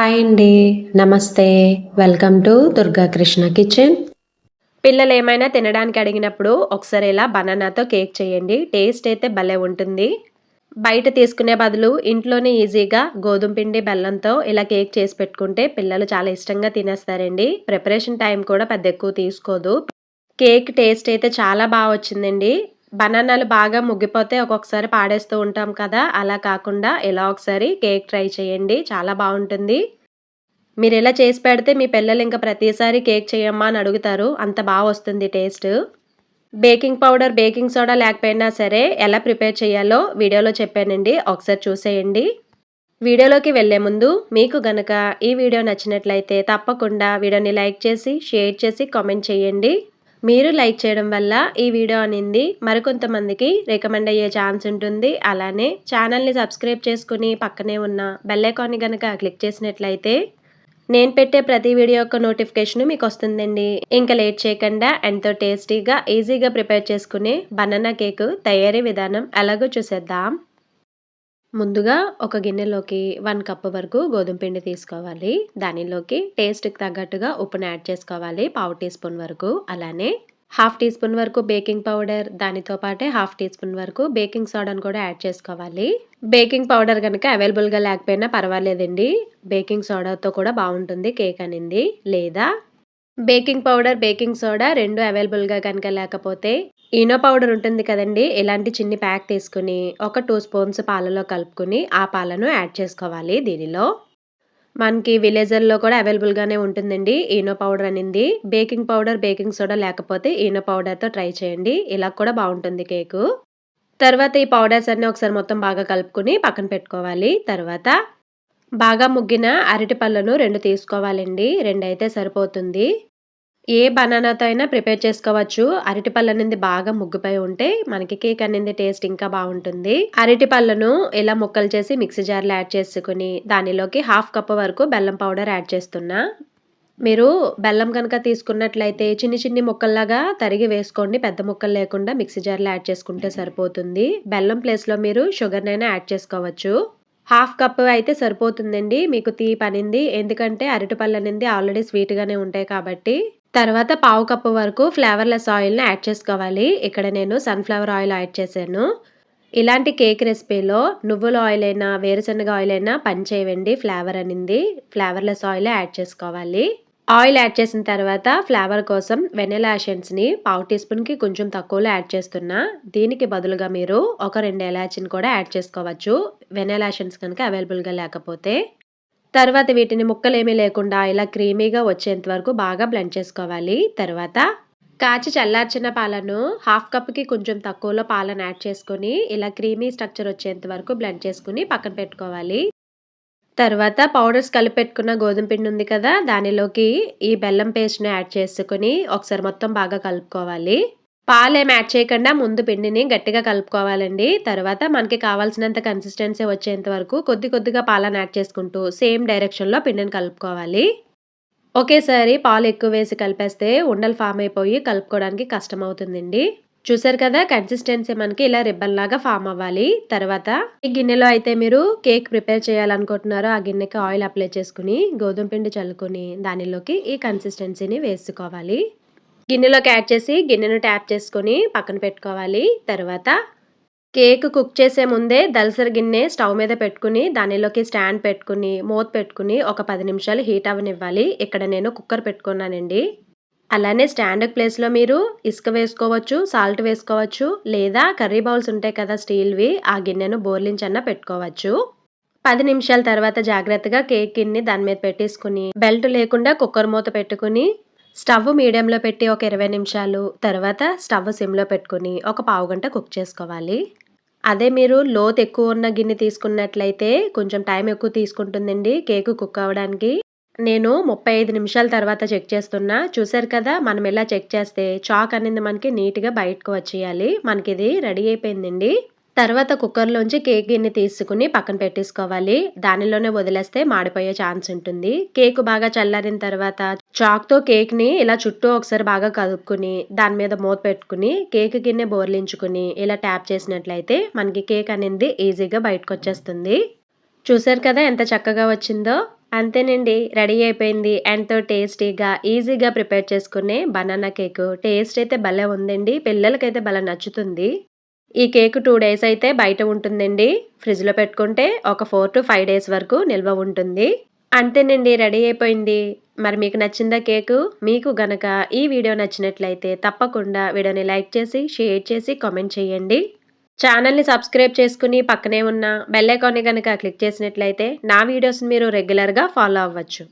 Hi అండి. నమస్తే. Welcome to Durga Krishna kitchen. పిల్లలు ఏమైనా తినడానికి అడిగినప్పుడు ఒకసారి ఇలా బనానాతో కేక్ చేయండి. టేస్ట్ అయితే భలే ఉంటుంది. బయట తీసుకునే బదులు ఇంట్లోనే ఈజీగా గోధుమ పిండి బెల్లంతో ఇలా కేక్ చేసి పెట్టుకుంటే పిల్లలు చాలా ఇష్టంగా తినేస్తారండి. ప్రిపరేషన్ టైం కూడా పెద్ద ఎక్కువ తీసుకోదు. కేక్ టేస్ట్ అయితే చాలా బాగా వచ్చిందండి. బనానాలు బాగా ముగ్గిపోతే ఒక్కొక్కసారి పాడేస్తూ ఉంటాం కదా. అలా కాకుండా ఇలా ఒకసారి కేక్ ట్రై చేయండి. చాలా బాగుంటుంది. మీరు ఇలా చేసి పెడితే మీ పిల్లలు ఇంకా ప్రతిసారి కేక్ చేయమ్మా అని అడుగుతారు. అంత బాగా వస్తుంది taste. Baking powder baking soda లేకపోయినా సరే ఎలా ప్రిపేర్ చేయాలో వీడియోలో చెప్పానండి. ఒకసారి చూసేయండి. వీడియోలోకి వెళ్ళే ముందు మీకు గనక ఈ వీడియో నచ్చినట్లయితే తప్పకుండా వీడియోని లైక్ చేసి షేర్ చేసి కామెంట్ చేయండి. మీరు లైక్ చేయడం వల్ల ఈ వీడియో అనేది. మరికొంతమందికి రికమెండ్ అయ్యే ఛాన్స్ ఉంటుంది. అలానే ఛానల్ని సబ్స్క్రైబ్ చేసుకుని పక్కనే ఉన్న బెల్ ఐకాన్ని కనుక క్లిక్ చేసినట్లయితే నేను పెట్టే ప్రతి వీడియో యొక్క నోటిఫికేషన్ మీకు వస్తుందండి. ఇంకా లేట్ చేయకుండా ఎంతో టేస్టీగా ఈజీగా ప్రిపేర్ చేసుకునే బనానా కేక్ తయారీ విధానం ఎలాగో చూసేద్దాం. ముందుగా ఒక గిన్నెలోకి వన్ కప్ వరకు గోధుమ పిండి తీసుకోవాలి. దానిలోకి టేస్ట్కి తగ్గట్టుగా ఉప్పును యాడ్ చేసుకోవాలి పావు టీ స్పూన్ వరకు. అలానే హాఫ్ టీ స్పూన్ వరకు బేకింగ్ పౌడర్ దానితో పాటే హాఫ్ టీ స్పూన్ వరకు బేకింగ్ సోడాను కూడా యాడ్ చేసుకోవాలి. బేకింగ్ పౌడర్ కనుక అవైలబుల్గా లేకపోయినా పర్వాలేదండి. బేకింగ్ సోడాతో కూడా బాగుంటుంది కేక్ అనేది. లేదా బేకింగ్ పౌడర్ బేకింగ్ సోడా రెండు అవైలబుల్గా కనుక లేకపోతే ఈనో పౌడర్ ఉంటుంది కదండి ఇలాంటి చిన్ని ప్యాక్ తీసుకుని ఒక టూ స్పూన్స్ పాలలో కలుపుకుని ఆ పాలను యాడ్ చేసుకోవాలి దీనిలో. మనకి విలేజర్లో కూడా అవైలబుల్గానే ఉంటుందండి ఈనో పౌడర్ అనింది. బేకింగ్ పౌడర్ బేకింగ్ సోడా లేకపోతే ఈనో పౌడర్తో ట్రై చేయండి ఇలా కూడా బాగుంటుంది కేకు. తర్వాత ఈ పౌడర్స్ అన్నీ ఒకసారి మొత్తం బాగా కలుపుకుని పక్కన పెట్టుకోవాలి. తర్వాత బాగా ముగ్గిన అరటి పళ్ళను రెండు తీసుకోవాలండి రెండు అయితే సరిపోతుంది. ఏ బనానాతో అయినా ప్రిపేర్ చేసుకోవచ్చు. అరటిపళ్ళు అనేది బాగా ముగ్గుపై ఉంటే మనకి కేక్ అనేది టేస్ట్ ఇంకా బాగుంటుంది. అరటిపళ్ళను ఇలా ముక్కలు చేసి మిక్సీ జార్లో యాడ్ చేసుకుని దానిలోకి హాఫ్ కప్ వరకు బెల్లం పౌడర్ యాడ్ చేస్తున్నా. మీరు బెల్లం కనుక తీసుకున్నట్లయితే చిన్ని చిన్ని ముక్కల్లాగా తరిగి వేసుకోండి. పెద్ద ముక్కలు లేకుండా మిక్సీ జార్లో యాడ్ చేసుకుంటే సరిపోతుంది. బెల్లం ప్లేస్లో మీరు షుగర్నైనా యాడ్ చేసుకోవచ్చు. హాఫ్ కప్ అయితే సరిపోతుందండి. మీకు తీపి అనింది. ఎందుకంటే అరటిపళ్ళు అనేది ఆల్రెడీ స్వీట్గానే ఉంటాయి కాబట్టి. తర్వాత పావు కప్పు వరకు ఫ్లేవర్లెస్ ఆయిల్ని యాడ్ చేసుకోవాలి. ఇక్కడ నేను సన్ఫ్లవర్ ఆయిల్ యాడ్ చేశాను. ఇలాంటి కేక్ రెసిపీలో నువ్వుల ఆయిల్ అయినా వేరుశనగ ఆయిల్ అయినా పనిచేయండి ఫ్లేవర్ అనింది. ఫ్లేవర్లెస్ ఆయిల్ యాడ్ చేసుకోవాలి. ఆయిల్ యాడ్ చేసిన తర్వాత ఫ్లేవర్ కోసం వెనిలా ఎసెన్స్ని పావు టీ స్పూన్కి కొంచెం తక్కువలో యాడ్ చేస్తున్నా. దీనికి బదులుగా మీరు ఒక రెండు ఎలాచిని కూడా యాడ్ చేసుకోవచ్చు. వెనిలా ఎసెన్స్ కనుక అవైలబుల్గా లేకపోతే. తర్వాత వీటిని ముక్కలేమీ లేకుండా ఇలా క్రీమీగా వచ్చేంత వరకు బాగా బ్లెండ్ చేసుకోవాలి. తర్వాత కాచి చల్లార్చిన పాలను హాఫ్ కప్కి కొంచెం తక్కువలో పాలను యాడ్ చేసుకొని ఇలా క్రీమీ స్ట్రక్చర్ వచ్చేంత వరకు బ్లెండ్ చేసుకుని పక్కన పెట్టుకోవాలి. తర్వాత పౌడర్స్ కలిపెట్టుకున్న గోధుమ పిండి ఉంది కదా దానిలోకి ఈ బెల్లం పేస్ట్ని యాడ్ చేసుకుని ఒకసారి మొత్తం బాగా కలుపుకోవాలి. పాలు ఏమి యాడ్ చేయకుండా ముందు పిండిని గట్టిగా కలుపుకోవాలండి. తర్వాత మనకి కావాల్సినంత కన్సిస్టెన్సీ వచ్చేంత వరకు కొద్ది కొద్దిగా పాలను యాడ్ చేసుకుంటూ సేమ్ డైరెక్షన్లో పిండిని కలుపుకోవాలి. ఒకేసారి పాలు ఎక్కువ వేసి కలిపేస్తే ఉండలు ఫామ్ అయిపోయి కలుపుకోవడానికి కష్టం అవుతుందండి చూసారు కదా కన్సిస్టెన్సీ మనకి ఇలా రిబ్బన్ లాగా ఫామ్ అవ్వాలి. తర్వాత ఈ గిన్నెలో అయితే మీరు కేక్ ప్రిపేర్ చేయాలనుకుంటున్నారో ఆ గిన్నెకి ఆయిల్ అప్లై చేసుకుని గోధుమ పిండి చల్లుకొని దానిలోకి ఈ కన్సిస్టెన్సీని వేసుకోవాలి. గిన్నెలోకి యాడ్ చేసి గిన్నెను ట్యాప్ చేసుకొని పక్కన పెట్టుకోవాలి. తర్వాత కేక్ కుక్ చేసే ముందే దలసరి గిన్నె స్టవ్ మీద పెట్టుకుని దానిలోకి స్టాండ్ పెట్టుకుని మూత పెట్టుకుని ఒక పది నిమిషాలు హీట్ అవ్వనివ్వాలి. ఇక్కడ నేను కుక్కర్ పెట్టుకున్నానండి. అలానే స్టాండ్ ప్లేస్లో మీరు ఇసుక వేసుకోవచ్చు సాల్ట్ వేసుకోవచ్చు లేదా కర్రీ బౌల్స్ ఉంటాయి కదా స్టీల్వి ఆ గిన్నెను బోర్లించన్నా పెట్టుకోవచ్చు. పది నిమిషాల తర్వాత జాగ్రత్తగా కేక్ గిన్నె దాని మీద పెట్టేసుకుని బెల్ట్ లేకుండా కుక్కర్ మూత పెట్టుకుని స్టవ్ మీడియంలో పెట్టి ఒక ఇరవై నిమిషాలు తర్వాత స్టవ్ సిమ్లో పెట్టుకుని ఒక పావు గంట కుక్ చేసుకోవాలి. అదే మీరు లోత్ ఎక్కువ ఉన్న గిన్నె తీసుకున్నట్లయితే కొంచెం టైం ఎక్కువ తీసుకుంటుందండి కేకు కుక్ అవ్వడానికి. నేను ముప్పై ఐదు నిమిషాల తర్వాత చెక్ చేస్తున్నా. చూసారు కదా మనం ఇలా చెక్ చేస్తే చాక్ అనేది మనకి నీట్గా బయటకు వచ్చేయాలి. మనకి ఇది రెడీ అయిపోయిందండి. తర్వాత కుక్కర్లోంచి కేక్ గిన్నె తీసుకుని పక్కన పెట్టేసుకోవాలి. దానిలోనే వదిలేస్తే మాడిపోయే ఛాన్స్ ఉంటుంది. కేక్ బాగా చల్లారిన తర్వాత చాక్తో కేక్ని ఇలా చుట్టూ ఒకసారి బాగా కలుపుకుని దాని మీద మూత పెట్టుకుని కేక్ గిన్నె బోర్లించుకుని ఇలా ట్యాప్ చేసినట్లయితే మనకి కేక్ అనేది ఈజీగా బయటకు వచ్చేస్తుంది చూసారు కదా ఎంత చక్కగా వచ్చిందో? అంతేనండి. రెడీ అయిపోయింది. ఎంతో టేస్టీగా ఈజీగా ప్రిపేర్ చేసుకునే బనానా కేక్. టేస్ట్ అయితే భలే ఉందండి. పిల్లలకైతే భలే నచ్చుతుంది. ఈ కేక్ టూ డేస్ అయితే బయట ఉంటుందండి. ఫ్రిడ్జ్లో పెట్టుకుంటే ఒక ఫోర్ టు ఫైవ్ డేస్ వరకు నిల్వ ఉంటుంది. అంతేనండి రెడీ అయిపోయింది. మరి మీకు నచ్చిందా కేకు? మీకు గనక ఈ వీడియో నచ్చినట్లయితే తప్పకుండా వీడియోని లైక్ చేసి షేర్ చేసి కామెంట్ చేయండి. ఛానల్ని సబ్స్క్రైబ్ చేసుకుని పక్కనే ఉన్న బెల్ ఐకాన్ని కనుక క్లిక్ చేసినట్లయితే నా వీడియోస్ని మీరు రెగ్యులర్గా ఫాలో అవ్వచ్చు.